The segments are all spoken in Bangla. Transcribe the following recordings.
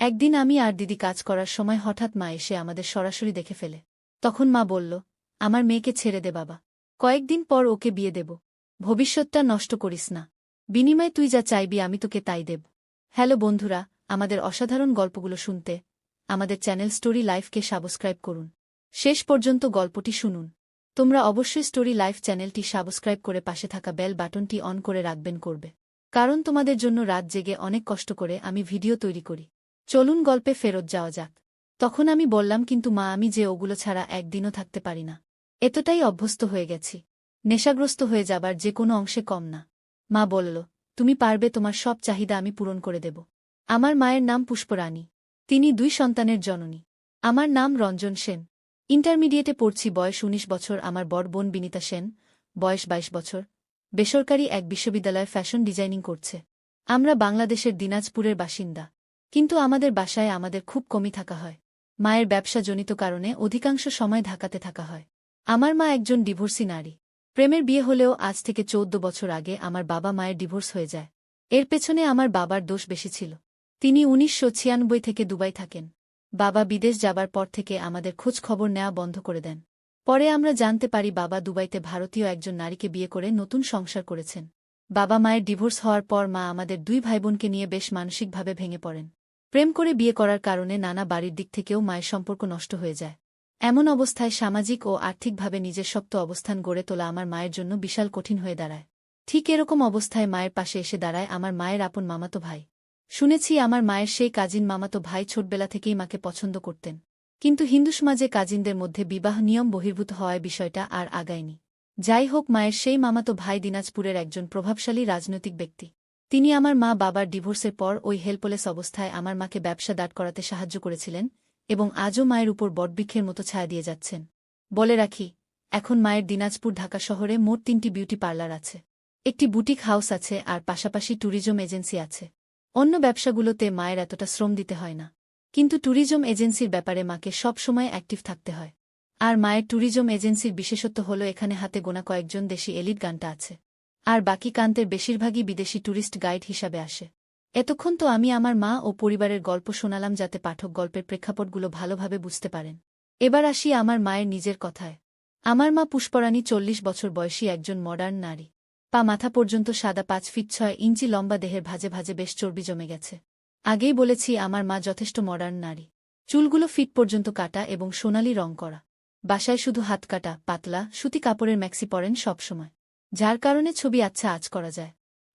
একদিন আমি আর দিদি কাজ করার সময় হঠাৎ মা এসে আমাদের সরাসরি দেখে ফেলে। তখন মা বলল, আমার মেয়েকে ছেড়ে দে বাবা। কয়েকদিন পর ওকে বিয়ে দেব। ভবিষ্যৎটা নষ্ট করিস না। বিনিময়ে তুই যা চাইবি আমি তোকে তাই দেব। হ্যালো বন্ধুরা, আমাদের অসাধারণ গল্পগুলো শুনতে আমাদের চ্যানেল স্টোরি লাইফকে সাবস্ক্রাইব করুন। শেষ পর্যন্ত গল্পটি শুনুন। তোমরা অবশ্যই স্টোরি লাইফ চ্যানেলটি সাবস্ক্রাইব করে পাশে থাকা বেল বাটনটি অন করে রাখবেন করবে। কারণ তোমাদের জন্য রাত জেগে অনেক কষ্ট করে আমি ভিডিও তৈরি করি। চলুন গল্পে ফেরত যাওয়া যাক। তখন আমি বললাম, কিন্তু মা, আমি যে ওগুলো ছাড়া একদিনও থাকতে পারি না। এতটাই অভ্যস্ত হয়ে গেছি। নেশাগ্রস্ত হয়ে যাবার যে কোনো অংশে কম না। মা বলল, তুমি পারবে, তোমার সব চাহিদা আমি পূরণ করে দেব। আমার মায়ের নাম পুষ্পরানী তিনি দুই সন্তানের জননী। আমার নাম রঞ্জন সেন। ইন্টারমিডিয়েটে পড়ছি বয়স ১৯ বছর। আমার বড় বোন বিনিতা সেন। বয়স ২২ বছর। বেসরকারি এক বিশ্ববিদ্যালয়ে ফ্যাশন ডিজাইনিং করছে। আমরা বাংলাদেশের দিনাজপুরের বাসিন্দা। কিন্তু আমাদের বাসায় আমাদের খুব কমই থাকা হয়। মায়ের ব্যবসাজনিত কারণে অধিকাংশ সময় ঢাকাতে থাকা হয়। আমার মা একজন ডিভোর্সি নারী। প্রেমের বিয়ে হলেও আজ থেকে চৌদ্দ বছর আগে আমার বাবা মায়ের ডিভোর্স হয়ে যায়। এর পেছনে আমার বাবার দোষ বেশি ছিল। তিনি উনিশশো ছিয়ানব্বই থেকে দুবাই থাকেন। বাবা বিদেশ যাবার পর থেকে আমাদের খোঁজ খবর নেওয়া বন্ধ করে দেন। পরে আমরা জানতে পারি বাবা দুবাইতে ভারতীয় একজন নারীকে বিয়ে করে নতুন সংসার করেছেন। বাবা মায়ের ডিভোর্স হওয়ার পর মা আমাদের দুই ভাইবোনকে নিয়ে বেশ মানসিকভাবে ভেঙে পড়েন। প্রেম করে বিয়ে করার কারণে নানা বাড়ির দিক থেকেও মায়ের সম্পর্ক নষ্ট হয়ে যায়। এমন অবস্থায় সামাজিক ও আর্থিকভাবে নিজের শক্ত অবস্থান গড়ে তোলা আমার মায়ের জন্য বিশাল কঠিন হয়ে দাঁড়ায়। ঠিক এরকম অবস্থায় মায়ের পাশে এসে দাঁড়ায় আমার মায়ের আপন মামাতো ভাই। শুনেছি আমার মায়ের সেই কাজিন মামাতো ভাই ছোটবেলা থেকেই মাকে পছন্দ করতেন। কিন্তু হিন্দু সমাজে কাজিনদের মধ্যে বিবাহ নিয়ম বহির্ভূত হওয়ায় বিষয়টা আর আগায়নি। যাই হোক, মায়ের সেই মামাতো ভাই দিনাজপুরের একজন প্রভাবশালী রাজনৈতিক ব্যক্তি। তিনি আমার মা বাবার ডিভোর্সের পর ওই হেল্পলেস অবস্থায় আমার মাকে ব্যবসা দাঁড় করাতে সাহায্য করেছিলেন এবং আজও মায়ের উপর বটবৃক্ষের মতো ছায়া দিয়ে যাচ্ছেন। বলে রাখি, এখন মায়ের দিনাজপুর ঢাকা শহরে মোট তিনটি বিউটি পার্লার আছে। একটি বুটিক হাউস আছে আর পাশাপাশি ট্যুরিজম এজেন্সি আছে। অন্য ব্যবসাগুলোতে মায়ের এতটা শ্রম দিতে হয় না। কিন্তু ট্যুরিজম এজেন্সির ব্যাপারে মাকে সব সময় অ্যাক্টিভ থাকতে হয়। আর মায়ের ট্যুরিজম এজেন্সির বিশেষত্ব হল এখানে হাতে গোনা কয়েকজন দেশি এলিট গানটা আছে। আর বাকি কান্তের বেশিরভাগই বিদেশি ট্যুরিস্ট গাইড হিসাবে আসে। এতক্ষণ তো আমি আমার মা ও পরিবারের গল্প শোনালাম যাতে পাঠক গল্পের প্রেক্ষাপটগুলো ভালোভাবে বুঝতে পারেন। এবার আসি আমার মায়ের নিজের কথায়। আমার মা পুষ্পরানী চল্লিশ বছর বয়সী একজন মডার্ন নারী। পা মাথা পর্যন্ত সাদা পাঁচ ফিট ছয় ইঞ্চি লম্বা দেহের ভাজে ভাজে বেশ চর্বি জমে গেছে। আগেই বলেছি আমার মা যথেষ্ট মডার্ন নারী। চুলগুলো ফিট পর্যন্ত কাটা এবং সোনালি রং করা। বাসায় শুধু হাত কাটা, পাতলা, সুতি কাপড়ের ম্যাক্সি পরেন সবসময়। যার কারণে ছবি আচ্ছা আজ করা যায়।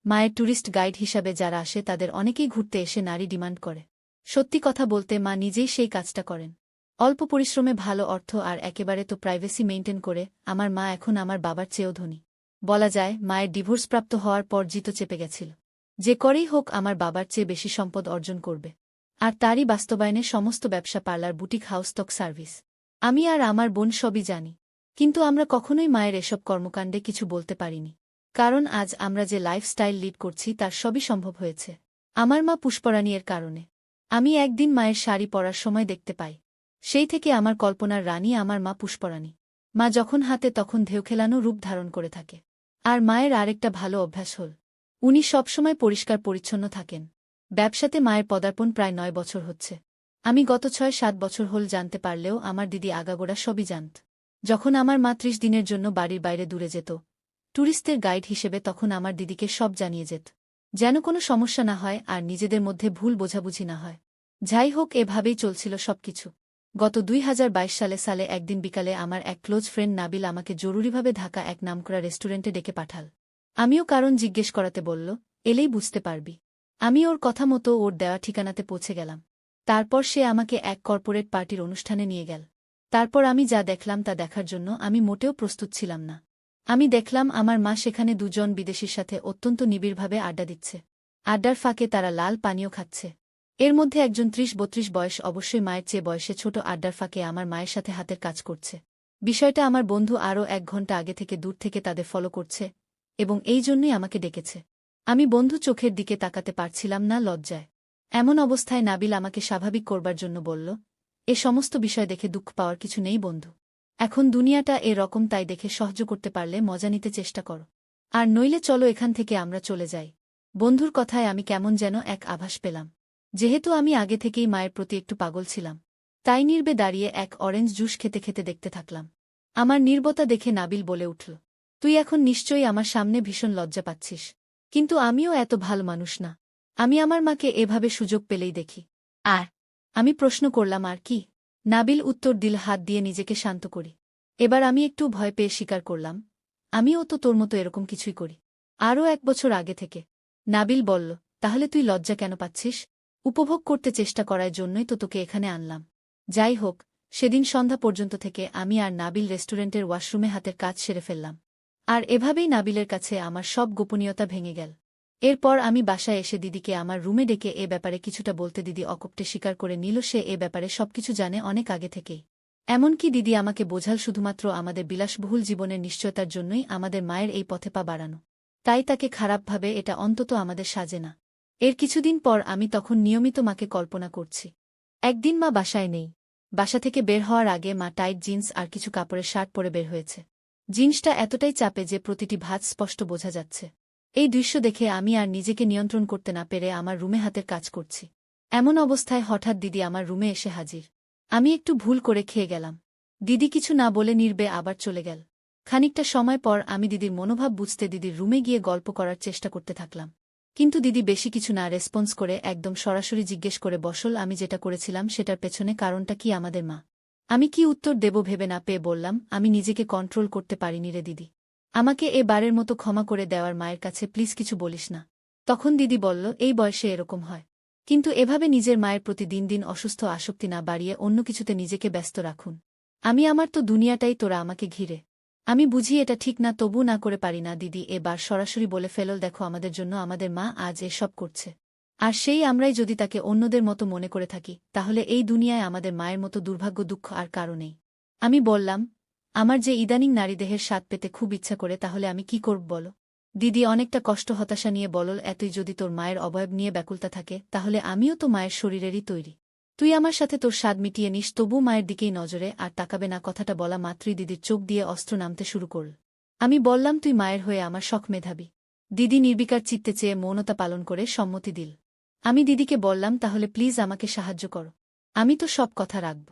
মায়ের ট্যুরিস্ট গাইড হিসাবে যারা আসে, তাদের অনেকেই ঘুরতে এসে নারী ডিমান্ড করে। সত্যি কথা বলতে, মা নিজেই সেই কাজটা করেন। অল্প পরিশ্রমে ভালো অর্থ আর একেবারে তো প্রাইভেসি মেইনটেন করে, আমার মা এখন আমার বাবার চেয়েও ধনী। বলা যায়, মায়ের ডিভোর্সপ্রাপ্ত হওয়ার পর জিতো চেপে গেছিল। যে করেই হোক, আমার বাবার চেয়ে বেশি সম্পদ অর্জন করবে। আর তারই বাস্তবায়নে সমস্ত ব্যবসা পার্লার, বুটিক, হাউস তক সার্ভিস। আমি আর আমার বোন সবই জানি। কিন্তু আমরা কখনোই মায়ের এসব কর্মকাণ্ডে কিছু বলতে পারিনি। কারণ আজ আমরা যে লাইফস্টাইল লিড করছি তার সবই সম্ভব হয়েছে। আমার মা পুষ্পরাণী এর কারণে। আমি একদিন মায়ের শাড়ি পরার সময় দেখতে পাই। সেই থেকে আমার কল্পনার রানী আমার মা পুষ্পরাণী। মা যখন হাতে তখন ঢেউ খেলানো রূপ ধারণ করে থাকে। আর মায়ের আরেকটা ভালো অভ্যাস হল, উনি সবসময় পরিষ্কার পরিচ্ছন্ন থাকেন। ব্যবসাতে মায়ের পদার্পণ প্রায় নয় বছর হচ্ছে। আমি গত ছয় সাত বছর হল জানতে পারলেও আমার দিদি আগাগোড়া সবই জানত। যখন আমার মা ত্রিশ দিনের জন্য বাড়ির বাইরে দূরে যেত ট্যুরিস্টের গাইড হিসেবে তখন আমার দিদিকে সব জানিয়ে যেত, যেন কোনো সমস্যা না হয় আর নিজেদের মধ্যে ভুল বোঝাবুঝি না হয়। যাই হোক, এভাবেই চলছিল সবকিছু। গত দুই হাজার বাইশ সালে সালে একদিন বিকালে আমার এক ক্লোজ ফ্রেন্ড নাবিল আমাকে জরুরিভাবে ঢাকা এক নামকরা রেস্টুরেন্টে ডেকে পাঠাল। আমিও কারণ জিজ্ঞেস করাতে বলল, এলেই বুঝতে পারবি। আমি ওর কথা মতো ওর দেওয়া ঠিকানাতে পৌঁছে গেলাম। তারপর সে আমাকে এক কর্পোরেট পার্টির অনুষ্ঠানে নিয়ে গেল। তারপর আমি যা দেখলাম তা দেখার জন্য আমি মোটেও প্রস্তুত ছিলাম না। আমি দেখলাম আমার মা সেখানে দুজন বিদেশির সাথে অত্যন্ত নিবিড়ভাবে আড্ডা দিচ্ছে। আড্ডার ফাঁকে তারা লাল পানীয় খাচ্ছে। এর মধ্যে একজন ত্রিশ বত্রিশ বয়স অবশ্যই মায়ের চেয়ে বয়সে ছোট আড্ডার ফাঁকে আমার মায়ের সাথে হাতের কাজ করছে। বিষয়টা আমার বন্ধু আরও এক ঘণ্টা আগে থেকে দূর থেকে তাদের ফলো করছে এবং এই জন্যই আমাকে ডেকেছে। আমি বন্ধু চোখের দিকে তাকাতে পারছিলাম না লজ্জায়। এমন অবস্থায় নাবিল আমাকে স্বাভাবিক করবার জন্য বলল এ সমস্ত বিষয় দেখে দুঃখ পাওয়ার কিছু নেই, বন্ধু। এখন দুনিয়াটা এ রকম, তাই দেখে সহ্য করতে পারলে মজা নিতে চেষ্টা করো। আর নইলে চলো এখান থেকে আমরা চলে যাই। বন্ধুর কথায় আমি কেমন যেন এক আভাস পেলাম। যেহেতু আমি আগে থেকেই মায়ের প্রতি একটু পাগল ছিলাম, তাই নির্বে দাঁড়িয়ে এক অরেঞ্জ জুস খেতে খেতে দেখতে থাকলাম। আমার নির্বতা দেখে নাবিল বলে উঠল, তুই এখন নিশ্চয়ই আমার সামনে ভীষণ লজ্জা পাচ্ছিস। কিন্তু আমিও এত ভালো মানুষ না। আমি আমার মাকে এভাবে সুযোগ পেলেই দেখি। আর আমি প্রশ্ন করলাম, আর কি? নাবিল উত্তর দিল, হাত দিয়ে নিজেকে শান্ত করি। এবার আমি একটু ভয় পেয়ে স্বীকার করলাম, আমিও তো তোর মতো এরকম কিছুই করি। আরও এক বছর আগে থেকে, নাবিল বলল, তাহলে তুই লজ্জা কেন পাচ্ছিস? উপভোগ করতে চেষ্টা করার জন্যই তো তোকে এখানে আনলাম। যাই হোক, সেদিন সন্ধ্যা পর্যন্ত থেকে আমি আর নাবিল রেস্টুরেন্টের ওয়াশরুমে হাতের কাজ সেরে ফেললাম। আর এভাবেই নাবিলের কাছে আমার সব গোপনীয়তা ভেঙে গেল। এরপর আমি বাসায় এসে দিদিকে আমার রুমে ডেকে এ ব্যাপারে কিছুটা বলতে দিদি অকপটে স্বীকার করে নিল, সে এ ব্যাপারে সবকিছু জানে অনেক আগে থেকেই। এমনকি দিদি আমাকে বোঝাল শুধুমাত্র আমাদের বিলাসবহুল জীবনের নিশ্চয়তার জন্যই আমাদের মায়ের এই পথে পা বাড়ানো। তাই তাকে খারাপভাবে এটা অন্তত আমাদের সাজে না। এর কিছুদিন পর আমি তখন নিয়মিত মাকে কল্পনা করছি। একদিন মা বাসায় নেই। বাসা থেকে বের হওয়ার আগে মা টাইট জিন্স আর কিছু কাপড়ের শার্ট পরে বের হয়েছে। জিন্সটা এতটাই চাপে যে প্রতিটি ভাত স্পষ্ট বোঝা যাচ্ছে। এই দৃশ্য দেখে আমি আর নিজেকে নিয়ন্ত্রণ করতে না পেরে আমার রুমে হাতের কাজ করছি। এমন অবস্থায় হঠাৎ দিদি আমার রুমে এসে হাজির। আমি একটু ভুল করে খেয়ে গেলাম। দিদি কিছু না বলে নির্বে আবার চলে গেল। খানিকটা সময় পর আমি দিদির মনোভাব বুঝতে দিদির রুমে গিয়ে গল্প করার চেষ্টা করতে থাকলাম। কিন্তু দিদি বেশি কিছু না রেসপন্স করে একদম সরাসরি জিজ্ঞেস করে, বসল, আমি যেটা করেছিলাম সেটার পেছনে কারণটা কি আমাদের মা? আমি কি উত্তর দেব ভেবে না পেয়ে বললাম, আমি নিজেকে কন্ট্রোল করতে পারিনি রে দিদি। আমাকে এ বারের মতো ক্ষমা করে দেওয়ার মায়ের কাছে প্লিজ কিছু বলিস না। তখন দিদি বলল, এই বয়সে এরকম হয়। কিন্তু এভাবে নিজের মায়ের প্রতি দিন দিন অসুস্থ আসক্তি না বাড়িয়ে অন্য কিছুতে নিজেকে ব্যস্ত রাখুন। আমি আমার তো দুনিয়াটাই তোরা আমাকে ঘিরে। আমি বুঝি এটা ঠিক না, তবু না করে পারি না দিদি এবার সরাসরি বলে ফেলল, দেখো, আমাদের জন্য আমাদের মা আজ এসব করছে। আর সেই আমরাই যদি তাকে অন্যদের মতো মনে করে থাকি, তাহলে এই দুনিয়ায় আমাদের মায়ের মতো দুর্ভাগ্য, দুঃখ আর কারণেই আমি বললাম আমার যে ইদানিং নারীদেহের স্বাদ পেতে খুব ইচ্ছা করে, তাহলে আমি কি করব বলো? দিদি অনেকটা কষ্ট হতাশা নিয়ে বলল, এতই যদি তোর মায়ের অবয়ব নিয়ে ব্যাকুলতা থাকে, তাহলে আমিও তো মায়ের শরীরেরই তৈরি। তুই আমার সাথে তোর স্বাদ মিটিয়ে নিস তবু মায়ের দিকেই নজরে, আর তাকাবে না কথাটা বলা মাত্রই দিদির চোখ দিয়ে অস্ত্র নামতে শুরু করল। আমি বললাম, তুই মায়ের হয়ে আমার শখ মেধাবী দিদি নির্বিকার চিত্তে চেয়ে মৌনতা পালন করে সম্মতি দিল। আমি দিদিকে বললাম, তাহলে প্লিজ আমাকে সাহায্য করো। আমি তো সব কথা রাখব।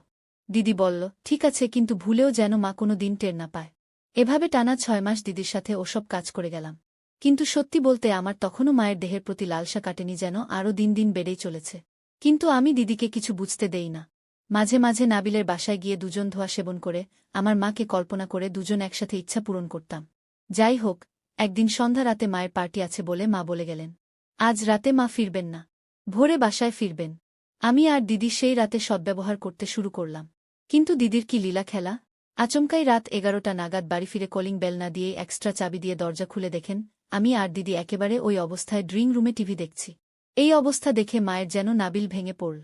দিদি বলল, ঠিক আছে, কিন্তু ভুলেও যেন মা কোনো দিন টের না পায়। এভাবে টানা ছয় মাস দিদির সাথে ওসব কাজ করে গেলাম। কিন্তু সত্যি বলতে আমার তখনও মায়ের দেহের প্রতি লালসা কাটেনি যেন আরও দিন দিন বেড়েই চলেছে। কিন্তু আমি দিদিকে কিছু বুঝতে দেই না। মাঝে মাঝে নাবিলের বাসায় গিয়ে দুজন ধোয়া সেবন করে, আমার মাকে কল্পনা করে দুজন একসাথে ইচ্ছা পূরণ করতাম। যাই হোক, একদিন সন্ধ্যা রাতে মায়ের পার্টি আছে বলে মা বলে গেলেন। আজ রাতে মা ফিরবেন না। ভোরে বাসায় ফিরবেন। আমি আর দিদি সেই রাতে সদ্ব্যবহার করতে শুরু করলাম। কিন্তু দিদির কি লীলা খেলা? আচমকাই রাত এগারোটা নাগাদ বাড়ি ফিরে কলিং বেল না দিয়েই এক্সট্রা চাবি দিয়ে দরজা খুলে দেখেন, আমি আর দিদি একেবারে ওই অবস্থায় ড্রিং রুমে টিভি দেখছি। এই অবস্থা দেখে মায়ের যেন নাবিল ভেঙে পড়ল।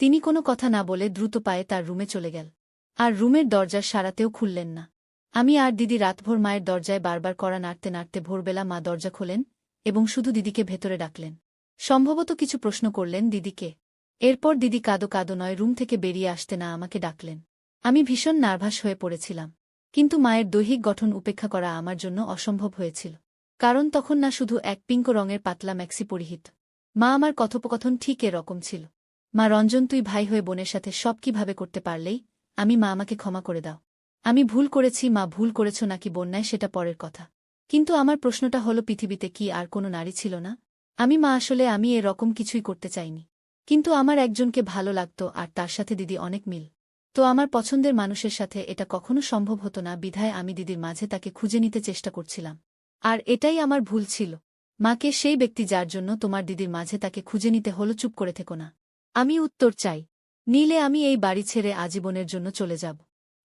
তিনি কোনো কথা না বলে দ্রুত পায়ে তার রুমে চলে গেল। আর রুমের দরজার সারাতেও খুললেন না। আমি আর দিদি রাতভর মায়ের দরজায় বারবার করা নাড়তে নাড়তে ভোরবেলা মা দরজা খোলেন এবং শুধু দিদিকে ভেতরে ডাকলেন। সম্ভবত কিছু প্রশ্ন করলেন দিদিকে। এরপর দিদি কাদো কাদো নয় রুম থেকে বেরিয়ে আসতে না আমাকে ডাকলেন। আমি ভীষণ নার্ভাস হয়ে পড়েছিলাম। কিন্তু মায়ের দৈহিক গঠন উপেক্ষা করা আমার জন্য অসম্ভব হয়েছিল। কারণ তখন না শুধু এক পিঙ্ক রঙের পাতলা ম্যাক্সি পরিহিত। মা আমার কথোপকথন ঠিক এরকম ছিল। মা, রঞ্জন, তুই ভাই হয়ে বোনের সাথে সব কীভাবে করতে পারলেই আমি মা আমাকে ক্ষমা করে দাও। আমি ভুল করেছি, মা, ভুল করেছ নাকি বন্যায় সেটা পরের কথা। কিন্তু আমার প্রশ্নটা হলো, পৃথিবীতে কি আর কোনো নারী ছিল না? আমি, মা, আসলে আমি এরকম কিছুই করতে চাইনি। কিন্তু আমার একজনকে ভালো লাগত আর তার সাথে দিদি অনেক মিল। তো আমার পছন্দের মানুষের সাথে এটা কখনো সম্ভব হতো না, বিধায় আমি দিদির মাঝে তাকে খুঁজে নিতে চেষ্টা করছিলাম। আর এটাই আমার ভুল ছিল। মাকে সেই ব্যক্তি যার জন্য তোমার দিদির মাঝে তাকে খুঁজে নিতে হলো, চুপ করে থেকো না। আমি উত্তর চাই। নিলে আমি এই বাড়ি ছেড়ে আজীবনের জন্য চলে যাব।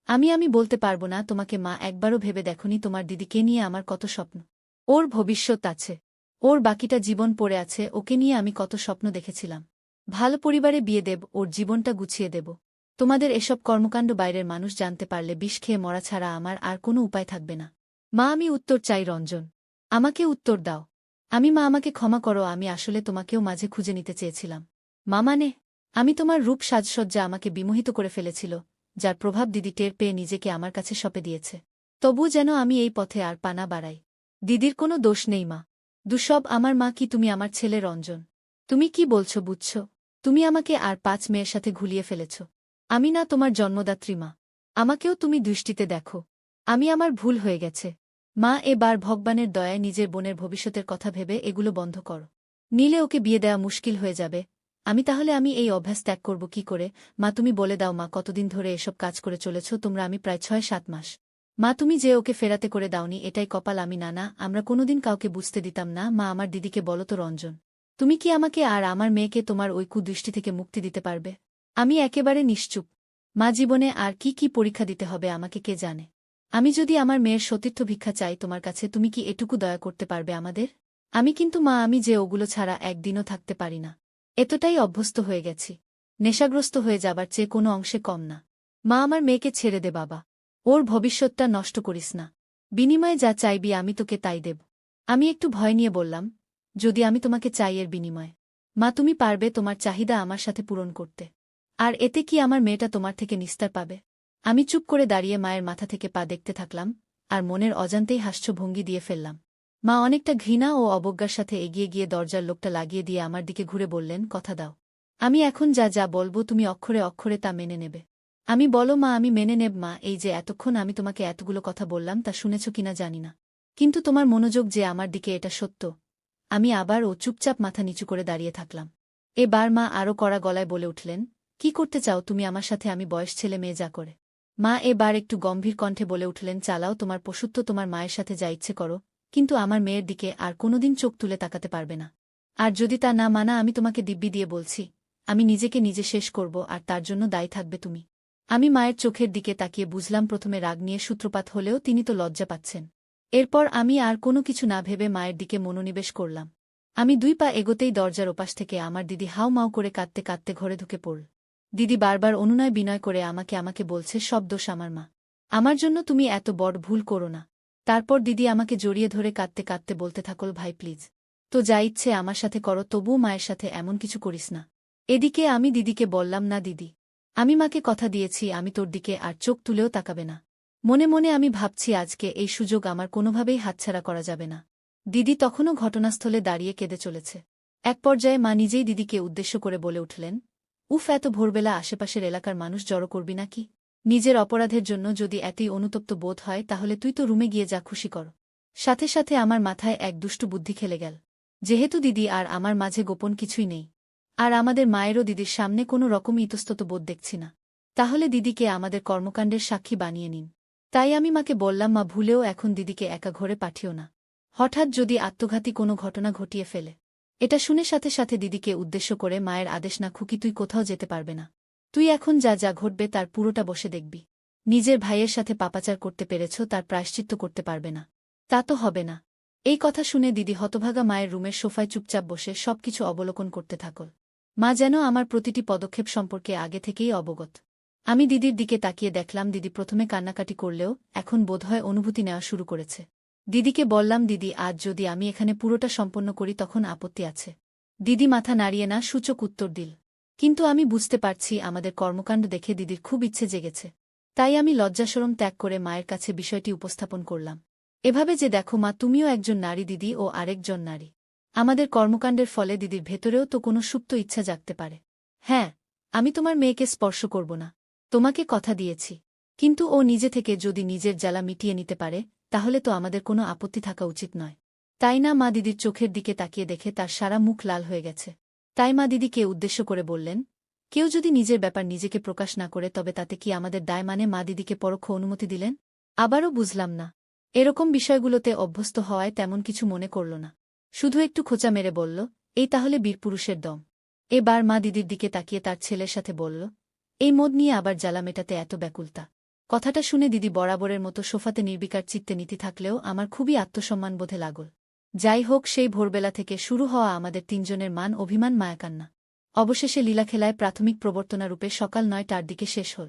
আমি আমি বলতে পারব না, তোমাকে মা একবারও ভেবে দেখনি, তোমার দিদিকে নিয়ে আমার কত স্বপ্ন। ওর ভবিষ্যৎ আছে। ওর বাকিটা জীবন পড়ে আছে, ওকে নিয়ে আমি কত স্বপ্ন দেখেছিলাম। ভালো পরিবারে বিয়ে দেব, ওর জীবনটা গুছিয়ে দেব। তোমাদের এসব কর্মকাণ্ড বাইরের মানুষ জানতে পারলে বিষ খেয়ে মরা ছাড়া আমার আর কোনো উপায় থাকবে না। মা, আমি উত্তর চাই রঞ্জন। আমাকে উত্তর দাও। আমি, মা, আমাকে ক্ষমা করো, আমি আসলে তোমাকেও মাঝে খুঁজে নিতে চেয়েছিলাম। মা মানে? আমি তোমার রূপ সাজসজ্জা আমাকে বিমোহিত করে ফেলেছিল, যার প্রভাব দিদি টের পেয়ে নিজেকে আমার কাছে সপে দিয়েছে। তবু যেন আমি এই পথে আর পানা বাড়াই। দিদির কোনো দোষ নেই, মা। দুসব আমার, মা, কি তুমি আমার ছেলে রঞ্জন? তুমি কি বলছো, বুঝছ? তুমি আমাকে আর পাঁচ মেয়ের সাথে ঘুলিয়ে ফেলেছ। আমি না তোমার জন্মদাত্রী, মা। আমাকেও তুমি দৃষ্টিতে দেখো। আমি আমার ভুল হয়ে গেছে। মা, এবার ভগবানের দয়ায় নিজের বোনের ভবিষ্যতের কথা ভেবে এগুলো বন্ধ করো। নিলে ওকে বিয়ে দেওয়া মুশকিল হয়ে যাবে। আমি তাহলে আমি এই অভ্যাস ত্যাগ করব কি করে? মা, তুমি বলে দাও, মা, কতদিন ধরে এসব কাজ করে চলেছ? তোমরা আমি প্রায় ছয় সাত মাস। মা, তুমি যে ওকে ফেরাতে করে দাওনি, এটাই কপাল আমি নানা। আমরা কোনোদিন কাউকে বুঝতে দিতাম না। মা, আমার দিদিকে বলো তো রঞ্জন। তুমি কি আমাকে আর আমার মেয়েকে তোমার ওই কুদৃষ্টি থেকে মুক্তি দিতে পারবে? আমি একেবারে নিশ্চুপ। মা জীবনে আর কি কি পরীক্ষা দিতে হবে আমাকে কে জানে? আমি যদি আমার মেয়ের সতীর্থ ভিক্ষা চাই তোমার কাছে, তুমি কি এটুকু দয়া করতে পারবে আমাদের? আমি কিন্তু মা, আমি যে ওগুলো ছাড়া একদিনও থাকতে পারি না। এতটাই অভ্যস্ত হয়ে গেছি। নেশাগ্রস্ত হয়ে যাবার চেয়ে কোনো অংশে কম না। মা আমার মেয়েকে ছেড়ে দে বাবা। ওর ভবিষ্যৎটা নষ্ট করিস না। বিনিময়ে যা চাইবি আমি তোকে তাই দেব। আমি একটু ভয় নিয়ে বললাম, যদি আমি তোমাকে চাই এর বিনিময়ে। মা, তুমি পারবে তোমার চাহিদা আমার সাথে পূরণ করতে। আর এতে কি আমার মেয়েটা তোমার থেকে নিস্তার পাবে? আমি চুপ করে দাঁড়িয়ে মায়ের মাথা থেকে পা দেখতে থাকলাম, আর মনের অজান্তেই হাস্যভঙ্গি দিয়ে ফেললাম। মা অনেকটা ঘৃণা ও অবজ্ঞার সাথে এগিয়ে গিয়ে দরজার লোকটা লাগিয়ে দিয়ে আমার দিকে ঘুরে বললেন, কথা দাও। আমি এখন যা যা বলব তুমি অক্ষরে অক্ষরে তা মেনে নেবে। আমি বলো মা, আমি মেনে নেব মা, এই যে এতক্ষণ আমি তোমাকে এতগুলো কথা বললাম তা শুনেছ কিনা জানি না। কিন্তু তোমার মনোযোগ যে আমার দিকে এটা সত্য। আমি আবার ও চুপচাপ মাথা নিচু করে দাঁড়িয়ে থাকলাম। এবার মা আরও কড়া গলায় বলে উঠলেন কি করতে চাও তুমি আমার সাথে? আমি বয়স ছেলে মেয়ে যা করে। মা এবার একটু গম্ভীর কণ্ঠে বলে উঠলেন, চালাও, তোমার পশুত্ব তোমার মায়ের সাথে যা ইচ্ছে করো, কিন্তু আমার মেয়ের দিকে আর কোনোদিন চোখ তুলে তাকাতে পারবে না। আর যদি তা না মানা, আমি তোমাকে দিব্যি দিয়ে বলছি, আমি নিজেকে নিজে শেষ করব, আর তার জন্য দায়ী থাকবে তুমি। আমি মায়ের চোখের দিকে তাকিয়ে বুঝলাম, প্রথমে রাগ নিয়ে সূত্রপাত হলেও তিনি তো লজ্জা পাচ্ছেন। এরপর আমি আর কোনো কিছু না ভেবে মায়ের দিকে মনোনিবেশ করলাম। আমি দুই পা এগোতেই দরজার ওপাশ থেকে আমার দিদি হাও মাও করে কাঁদতে কাঁদতে ঘরে ঢুকে পড়ল। দিদি বারবার অনুনয় বিনয় করে আমাকে আমাকে বলছে, সব দোষ আমার মা। আমার জন্য তুমি এত বড় ভুল করো না। তারপর দিদি আমাকে জড়িয়ে ধরে কাঁদতে কাঁদতে বলতে থাকল, ভাই প্লিজ তো যা ইচ্ছে আমার সাথে করো, তবুও মায়ের সাথে এমন কিছু করিস না। এদিকে আমি দিদিকে বললাম, না দিদি, আমি মাকে কথা দিয়েছি, আমি তোর দিকে আর চোখ তুলেও তাকাবে না। মনে মনে আমি ভাবছি আজকে এই সুযোগ আমার কোনোভাবেই হাতছাড়া করা যাবে না। দিদি তখনও ঘটনাস্থলে দাঁড়িয়ে কেঁদে চলেছে। এক পর্যায়ে মা নিজেই দিদিকে উদ্দেশ্য করে বলে উঠলেন উফ, এত ভোরবেলা আশেপাশের এলাকার মানুষ জড়ো করবি নাকি? নিজের অপরাধের জন্য যদি এতই অনুতপ্ত বোধ হয়, তাহলে তুই তো রুমে গিয়ে যা খুশি কর। সাথে সাথে আমার মাথায় এক দুষ্টু বুদ্ধি খেলে গেল। যেহেতু দিদি আর আমার মাঝে গোপন কিছুই নেই, আর আমাদের মায়েরও দিদির সামনে কোনো রকম ইতস্তত বোধ দেখছি না, তাহলে দিদিকে আমাদের কর্মকাণ্ডের সাক্ষী বানিয়ে নিন। তাই আমি মাকে বললাম, মা, ভুলেও এখন দিদিকে একা ঘরে পাঠিও না। হঠাৎ যদি আত্মঘাতী কোনো ঘটনা ঘটিয়ে ফেলে এটা শুনে সাথে সাথে দিদিকে উদ্দেশ্য করে মায়ের আদেশ না খুকি তুই কোথাও যেতে পারবে না। তুই এখন যা যা ঘটবে তার পুরোটা বসে দেখবি। নিজের ভাইয়ের সাথে পাপাচার করতে পেরেছ তার প্রায়শ্চিত্ত করতে পারবে না। তা তো হবে না। এই কথা শুনে দিদি হতভাগা মায়ের রুমের সোফায় চুপচাপ বসে সবকিছু অবলোকন করতে থাকল। মা যেন আমার প্রতিটি পদক্ষেপ সম্পর্কে আগে থেকেই অবগত। আমি দিদির দিকে তাকিয়ে দেখলাম দিদি প্রথমে কান্নাকাটি করলেও এখন বোধহয় অনুভূতি নেওয়া শুরু করেছে। দিদিকে বললাম, দিদি, আজ যদি আমি এখানে পুরোটা সম্পন্ন করি, তখন আপত্তি আছে। দিদি মাথা নাড়িয়ে না সূচক উত্তর দিল। কিন্তু আমি বুঝতে পারছি, আমাদের কর্মকাণ্ড দেখে দিদির খুব ইচ্ছে জেগেছে। তাই আমি লজ্জাসরম ত্যাগ করে মায়ের কাছে বিষয়টি উপস্থাপন করলাম। এভাবে যে দেখো মা, তুমিও একজন নারী দিদি ও আরেকজন নারী। আমাদের কর্মকাণ্ডের ফলে দিদির ভেতরেও তো কোনো সুপ্ত ইচ্ছা জাগতে পারে। হ্যাঁ আমি তোমার মেয়েকে স্পর্শ করব না। তোমাকে কথা দিয়েছি। কিন্তু ও নিজে থেকে যদি নিজের জ্বালা মিটিয়ে নিতে পারে তাহলে তো আমাদের কোনো আপত্তি থাকা উচিত নয়। তাই না মা দিদির চোখের দিকে তাকিয়ে দেখে তার সারা মুখ লাল হয়ে গেছে। তাই মা দিদিকে উদ্দেশ্য করে বললেন, কেউ যদি নিজের ব্যাপার নিজেকে প্রকাশ না করে, তবে তাতে কি আমাদের দায় মানে মা দিদিকে পরোক্ষ অনুমতি দিলেন? আবারও বুঝলাম না। এরকম বিষয়গুলোতে অভ্যস্ত হওয়ায় তেমন কিছু মনে করল না। শুধু একটু খোঁচা মেরে বলল, এই তাহলে বীরপুরুষের দম। এবার মা দিদির দিকে তাকিয়ে তার ছেলের সাথে বলল, এই মদ নিয়ে আবার জ্বালা মেটাতে এত ব্যাকুলতা। কথাটা শুনে দিদি বরাবরের মতো সোফাতে নির্বিকার চিত্তে নীতি থাকলেও আমার খুবই আত্মসম্মান বোধে লাগল। যাই হোক, সেই ভোরবেলা থেকে শুরু হওয়া আমাদের তিনজনের মান অভিমান মায়াকান্না। অবশেষে লীলাখেলায় প্রাথমিক প্রবর্তনারূপে সকাল নয়টার দিকে শেষ হল।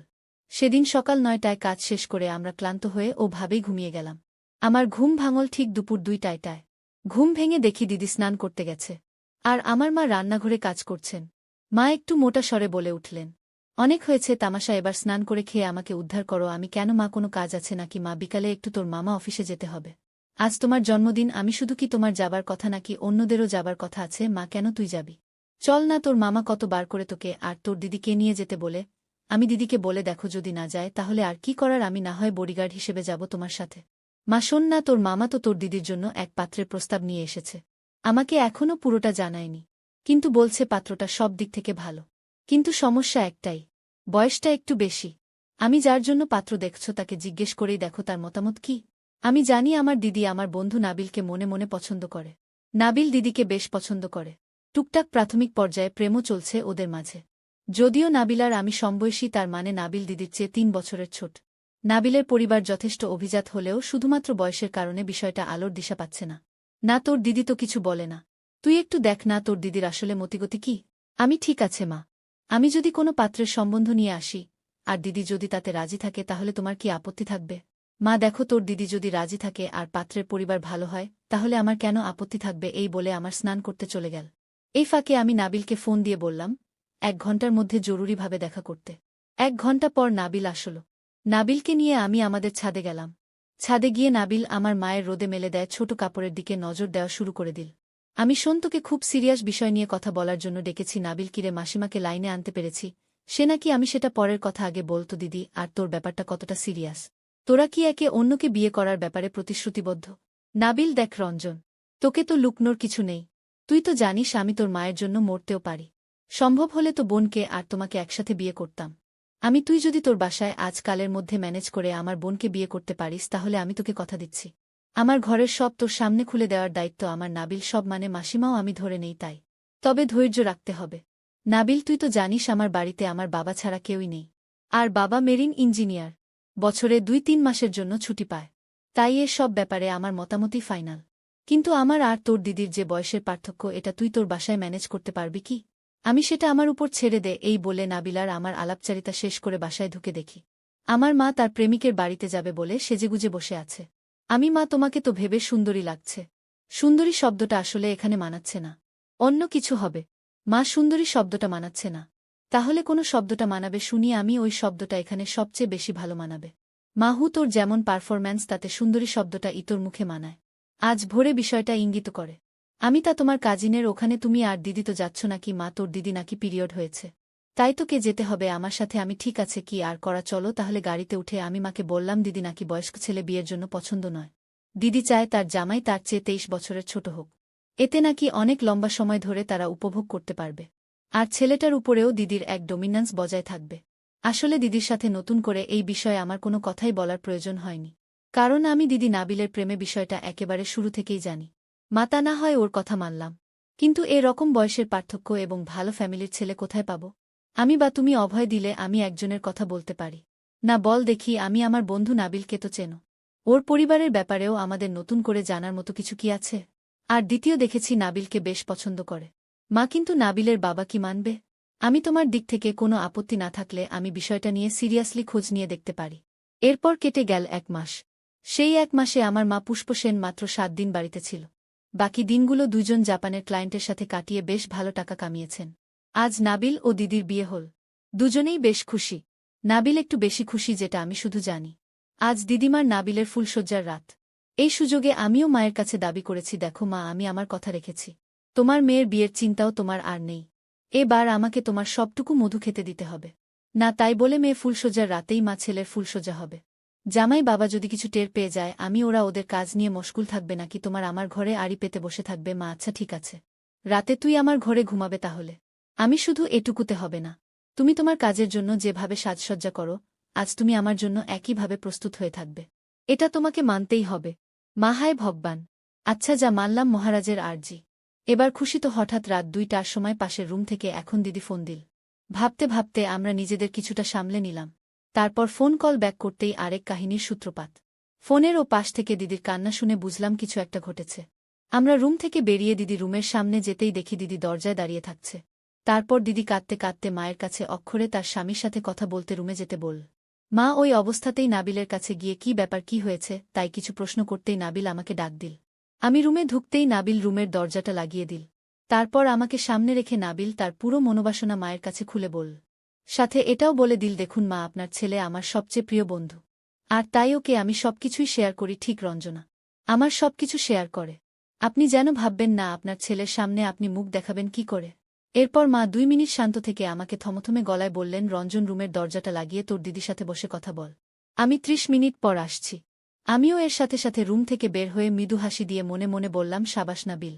সেদিন সকাল নয়টায় কাজ শেষ করে আমরা ক্লান্ত হয়ে ও ভাবেই ঘুমিয়ে গেলাম। আমার ঘুম ভাঙল ঠিক দুপুর দুইটায়টায় ঘুম ভেঙে দেখি দিদি স্নান করতে গেছে। আর আমার মা রান্নাঘরে কাজ করছেন। মা একটু মোটা স্বরে বলে উঠলেন অনেক হয়েছে, তামাশা এবার স্নান করে খেয়ে আমাকে উদ্ধার করো। আমি কেন মা, কোনো কাজ আছে নাকি? মা, বিকালে একটু তোর মামা অফিসে যেতে হবে। আজ তোমার জন্মদিন, আমি শুধু কি তোমার যাবার কথা নাকি অন্যদেরও যাবার কথা আছে? মা, কেন তুই যাবি? চল না, তোর মামা কত বার করে তোকে আর তোর দিদিকে নিয়ে যেতে বলে। আমি দিদিকে বলে দেখো যদি না যায়, তাহলে আর কি করার? আমি না হয় বডিগার্ড হিসেবে যাব তোমার সাথে। মা, শোন না, তোর মামা তো তোর দিদির জন্য এক পাত্রের প্রস্তাব নিয়ে এসেছে। আমাকে এখনও পুরোটা জানায়নি। কিন্তু বলছে পাত্রটা সব দিক থেকে ভালো। কিন্তু সমস্যা একটাই, বয়সটা একটু বেশি। আমি যার জন্য পাত্র দেখছ তাকে জিজ্ঞেস করেই দেখো তার মতামত কি। আমি জানি আমার দিদি আমার বন্ধু নাবিলকে মনে মনে পছন্দ করে। নাবিল দিদিকে বেশ পছন্দ করে। টুকটাক প্রাথমিক পর্যায়ে প্রেমও চলছে ওদের মাঝে। যদিও নাবিলার আমি সমবয়সী তার মানে নাবিল দিদির চেয়ে তিন বছরের ছোট। নাবিলের পরিবার যথেষ্ট অভিজাত হলেও শুধুমাত্র বয়সের কারণে বিষয়টা আলোর দিশা পাচ্ছে না। না, তোর দিদি তো কিছু বলে না। তুই একটু দেখ না তোর দিদির আসলে মতিগতি কি। আমি ঠিক আছে, মা। আমি যদি কোনো পাত্রের সম্বন্ধ নিয়ে আসি, আর দিদি যদি তাতে রাজি থাকে, তাহলে তোমার কি আপত্তি থাকবে? মা, দেখো, তোর দিদি যদি রাজি থাকে, আর পাত্রের পরিবার ভালো হয়, তাহলে আমার কেন আপত্তি থাকবে, এই বলে আমার স্নান করতে চলে গেল। এই ফাঁকে আমি নাবিলকে ফোন দিয়ে বললাম, এক ঘণ্টার মধ্যে জরুরিভাবে দেখা করতে। এক ঘণ্টা পর নাবিল আসল। নাবিলকে নিয়ে আমি আমাদের ছাদে গেলাম। ছাদে গিয়ে নাবিল আমার মায়ের রোদে মেলে দেয় ছোট কাপড়ের দিকে নজর দেওয়া শুরু করে দিল। আমি সন্তকে খুব সিরিয়াস বিষয় নিয়ে কথা বলার জন্য ডেকেছি নাবিল, কিরে মাসিমাকে লাইনে আনতে পেরেছি। সে নাকি আমি সেটা পরের কথা আগে বলতো, দিদি, আর তোর ব্যাপারটা কতটা সিরিয়াস? তোরা কি একে অন্যকে বিয়ে করার ব্যাপারে প্রতিশ্রুতিবদ্ধ? নাবিল, দেখ রঞ্জন, তোকে তো লুকনোর কিছু নেই। তুই তো জানিস আমি তোর মায়ের জন্য মরতেও পারি। সম্ভব হলে তো বোনকে আর তোমাকে একসাথে বিয়ে করতাম। আমি, তুই যদি তোর বাসায় আজকালের মধ্যে ম্যানেজ করে আমার বোনকে বিয়ে করতে পারিস, তাহলে আমি তোকে কথা দিচ্ছি। আমার ঘরের সব তোর সামনে খুলে দেওয়ার দায়িত্ব আমার নাবিল, সব মানে মাসিমাও আমি ধরে নেই তাই। তবে ধৈর্য রাখতে হবে। নাবিল, তুই তো জানিস আমার বাড়িতে আমার বাবা ছাড়া কেউই নেই। আর বাবা মেরিন ইঞ্জিনিয়ার। বছরে দুই তিন মাসের জন্য ছুটি পায়। তাই এ সব ব্যাপারে আমার মতামতই ফাইনাল। কিন্তু আমার আর তোর দিদির যে বয়সের পার্থক্য, এটা তুই তোর বাসায় ম্যানেজ করতে পারবি কি? আমি সেটা আমার উপর ছেড়ে দে, এই বলে নাবিলার আমার আলাপচারিতা শেষ করে বাসায় ঢুকে দেখি। আমার মা তার প্রেমিকের বাড়িতে যাবে বলে সেজেগুজে বসে আছে। আমি মা তোমাকে তো ভেবে সুন্দরী লাগছে। সুন্দরী শব্দটা আসলে এখানে মানাচ্ছে না। অন্য কিছু হবে। মা সুন্দরী শব্দটা মানাচ্ছে না। তাহলে কোনো শব্দটা মানাবে শুনি আমি ওই শব্দটা এখানে সবচেয়ে বেশি ভালো মানাবে। মাহু তোর যেমন পারফরম্যান্স তাতে সুন্দরী শব্দটা ইতোর মুখে মানায়। আজ ভোরে বিষয়টা ইঙ্গিত করে। আমি তা তোমার কাজিনের ওখানে তুমি আর দিদি তো যাচ্ছ নাকি মা তোর দিদি নাকি পিরিয়ড হয়েছে। তাই তোকে যেতে হবে, আমার সাথে আমি ঠিক আছে কি আর করা, চলো তাহলে গাড়িতে উঠে আমি মাকে বললাম, দিদি নাকি বয়স্ক ছেলে, বিয়ের জন্য পছন্দ নয়। দিদি চায় তার জামাই, তার চেয়ে তেইশ বছরের ছোট হোক। এতে নাকি অনেক লম্বা সময় ধরে তারা উপভোগ করতে পারবে। আর ছেলেটার উপরেও দিদির এক ডোমিন্যান্স বজায় থাকবে। আসলে দিদির সাথে নতুন করে এই বিষয়ে আমার কোনো কথাই বলার প্রয়োজন হয়নি। কারণ আমি দিদি নাবিলের প্রেমে বিষয়টা একেবারে শুরু থেকেই জানি। মাতা না হয় ওর কথা মানলাম। কিন্তু এ রকম বয়সের পার্থক্য এবং ভালো ফ্যামিলির ছেলে কোথায় পাব? আমি বা তুমি অভয় দিলে আমি একজনের কথা বলতে পারি। না, বল দেখি, আমি আমার বন্ধু নাবিলকে তো চেনো। ওর পরিবারের ব্যাপারেও আমাদের নতুন করে জানার মতো কিছু কি আছে? আর দ্বিতীয়, দেখেছি নাবিলকে বেশ পছন্দ করে। মা, কিন্তু নাবিলের বাবা কি মানবে? আমি তোমার দিক থেকে কোনো আপত্তি না থাকলে আমি বিষয়টা নিয়ে সিরিয়াসলি খোঁজ নিয়ে দেখতে পারি। এরপর কেটে গেল এক মাস। সেই এক মাসে আমার মা পুষ্প সেন মাত্র সাত দিন বাড়িতে ছিল। বাকি দিনগুলো দুজন জাপানের ক্লায়েন্টের সাথে কাটিয়ে বেশ ভালো টাকা কামিয়েছেন। আজ নাবিল ও দিদির বিয়ে হল। দুজনেই বেশ খুশি। নাবিল একটু বেশি খুশি যেটা আমি শুধু জানি। আজ দিদিমার নাবিলের ফুলশয্যার রাত। এই সুযোগে আমিও মায়ের কাছে দাবি করেছি, দেখো মা, আমি আমার কথা রেখেছি। তোমার মেয়ের বিয়ের চিন্তাও তোমার আর নেই। এবার আমাকে তোমার সবটুকু মধু খেতে দিতে হবে। না, তাই বলে মেয়ে ফুলসজ্জার রাতেই মা ছেলের ফুলসজ্জা হবে। জামাই বাবা যদি কিছু টের পেয়ে যায়, আমি ওরা ওদের কাজ নিয়ে মশগুল থাকবে নাকি তোমার আমার ঘরে আড়ি পেতে বসে থাকবে? মা আচ্ছা ঠিক আছে। রাতে তুই আমার ঘরে ঘুমাবে তাহলে। আমি শুধু এটুকুতে হবে না। তুমি তোমার কাজের জন্য যেভাবে সাজসজ্জা করো, আজ তুমি আমার জন্য একইভাবে প্রস্তুত হয়ে থাকবে। এটা তোমাকে মানতেই হবে। মাহায় ভগবান। আচ্ছা যা মানলাম মহারাজের আর্জি। এবার খুশি তো হঠাৎ রাত দুইটার সময় পাশের রুম থেকে এখন দিদি ফোন দিল। ভাবতে ভাবতে আমরা নিজেদের কিছুটা সামলে নিলাম। তারপর ফোন কল ব্যাক করতেই আরেক কাহিনীর সূত্রপাত। ফোনের ও পাশ থেকে দিদির কান্না শুনে বুঝলাম কিছু একটা ঘটেছে। আমরা রুম থেকে বেরিয়ে দিদি রুমের সামনে যেতেই দেখি দিদি দরজায় দাঁড়িয়ে থাকছে। তারপর দিদি কাঁদতে কাঁদতে মায়ের কাছে অক্ষরে তার স্বামীর সাথে কথা বলতে রুমে যেতে বল। মা ওই অবস্থাতেই নাবিলের কাছে গিয়ে কি ব্যাপার, কি হয়েছে, তাই কিছু প্রশ্ন করতেই নাবিল আমাকে ডাক দিল। আমি রুমে ঢুকতেই নাবিল রুমের দরজাটা লাগিয়ে দিল। তারপর আমাকে সামনে রেখে নাবিল তার পুরো মনোবাসনা মায়ের কাছে খুলে বল। সাথে এটাও বলে দিল, দেখুন মা, আপনার ছেলে আমার সবচেয়ে প্রিয় বন্ধু। আর তাই ওকে আমি সবকিছুই শেয়ার করি, ঠিক রঞ্জনা। আমার সবকিছু শেয়ার করে। আপনি যেন ভাববেন না, আপনার ছেলের সামনে আপনি মুখ দেখাবেন, কি করে? এরপর মা দুই মিনিট শান্ত থেকে আমাকে থমথমে গলায় বললেন, রঞ্জন রুমের দরজাটা লাগিয়ে তোর দিদির সাথে বসে কথা বল। আমি ত্রিশ মিনিট পর আসছি। আমিও এর সাথে সাথে রুম থেকে বের হয়ে মৃদু হাসি দিয়ে মনে মনে বললাম, সাবাস নাবিল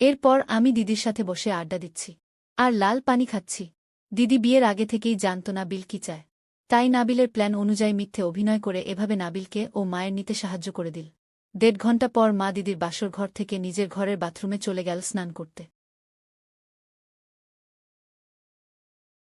এরপর আমি দিদির সাথে বসে আড্ডা দিচ্ছি। আর লাল পানি খাচ্ছি। দিদি বিয়ের আগে থেকেই জানত নাবিল কি চায়। তাই নাবিলের প্ল্যান অনুযায়ী মিথ্যে অভিনয় করে এভাবে নাবিলকে ও মায়ের নিতে সাহায্য করে দিল। দেড় ঘণ্টা পর মা দিদির বাসর ঘর থেকে নিজের ঘরের বাথরুমে চলে গেল স্নান করতে।